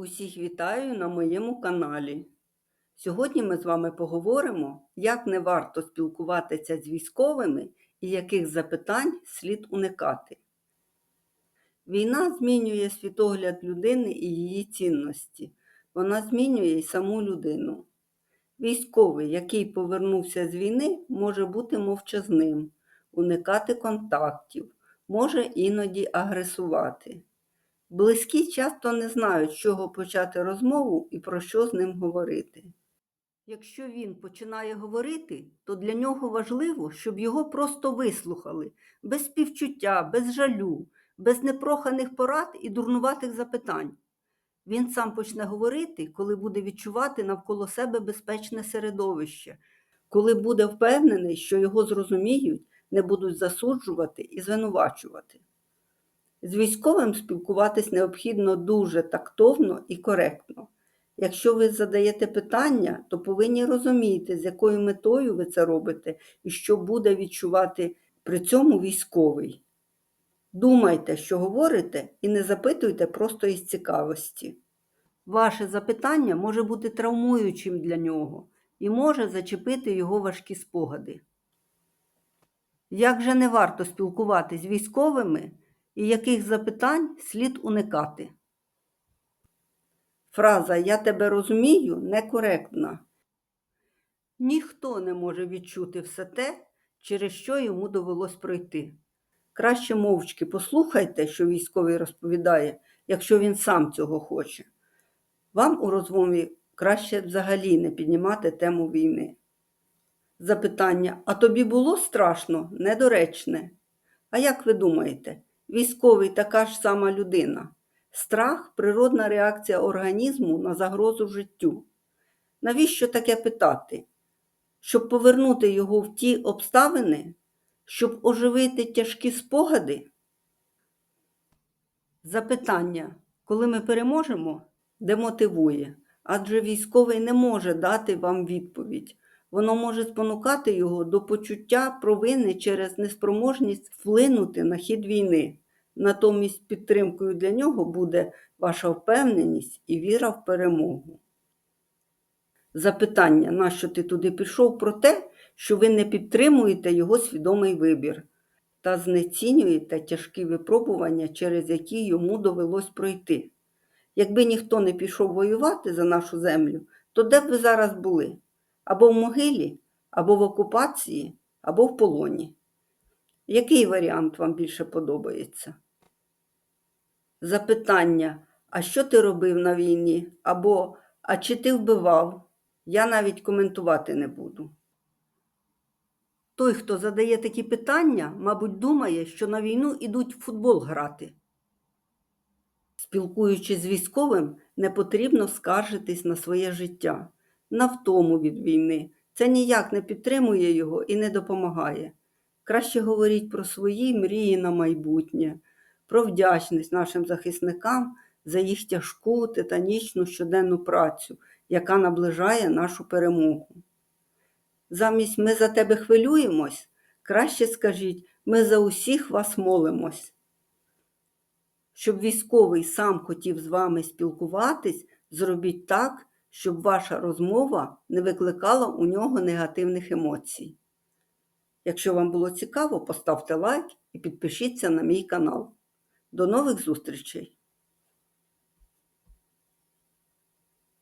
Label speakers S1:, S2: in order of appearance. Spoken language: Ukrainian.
S1: Усіх вітаю на моєму каналі. Сьогодні ми з вами поговоримо, як не варто спілкуватися з військовими і яких запитань слід уникати. Війна змінює світогляд людини і її цінності. Вона змінює й саму людину. Військовий, який повернувся з війни, може бути мовчазним, уникати контактів, може іноді агресувати. Близькі часто не знають, з чого почати розмову і про що з ним говорити. Якщо він починає говорити, то для нього важливо, щоб його просто вислухали, без співчуття, без жалю, без непроханих порад і дурнуватих запитань. Він сам почне говорити, коли буде відчувати навколо себе безпечне середовище, коли буде впевнений, що його зрозуміють, не будуть засуджувати і звинувачувати. З військовим спілкуватись необхідно дуже тактовно і коректно. Якщо ви задаєте питання, то повинні розуміти, з якою метою ви це робите і що буде відчувати при цьому військовий. Думайте, що говорите, і не запитуйте просто із цікавості. Ваше запитання може бути травмуючим для нього і може зачепити його важкі спогади. Як же не варто спілкуватись з військовими і яких запитань слід уникати? Фраза Я тебе розумію некоректна. Ніхто не може відчути все те, через що йому довелось пройти. Краще мовчки послухайте, що військовий розповідає, якщо він сам цього хоче. Вам у розмові краще взагалі не піднімати тему війни. Запитання, а тобі було страшно, недоречне. А як ви думаєте, військовий така ж сама людина? Страх природна реакція організму на загрозу життю. Навіщо таке питати? Щоб повернути його в ті обставини, щоб оживити тяжкі спогади? Запитання, коли ми переможемо, демотивує, адже військовий не може дати вам відповідь. Воно може спонукати його до почуття провини через неспроможність вплинути на хід війни. Натомість підтримкою для нього буде ваша впевненість і віра в перемогу. Запитання, нащо ти туди пішов, про те, що ви не підтримуєте його свідомий вибір та знецінюєте тяжкі випробування, через які йому довелось пройти. Якби ніхто не пішов воювати за нашу землю, то де б ви зараз були? Або в могилі, або в окупації, або в полоні. Який варіант вам більше подобається? Запитання, а що ти робив на війні? Або А чи ти вбивав? Я навіть коментувати не буду. Той, хто задає такі питання, мабуть, думає, що на війну ідуть в футбол грати. Спілкуючись з військовим, не потрібно скаржитись на своє життя, на втому від війни. Це ніяк не підтримує його і не допомагає. Краще говоріть про свої мрії на майбутнє, про вдячність нашим захисникам за їх тяжку титанічну щоденну працю, яка наближає нашу перемогу. Замість ми за тебе хвилюємось, краще скажіть, ми за усіх вас молимось. Щоб військовий сам хотів з вами спілкуватись, зробіть так, щоб ваша розмова не викликала у нього негативних емоцій. Якщо вам було цікаво, поставте лайк і підпишіться на мій канал. До нових зустрічей!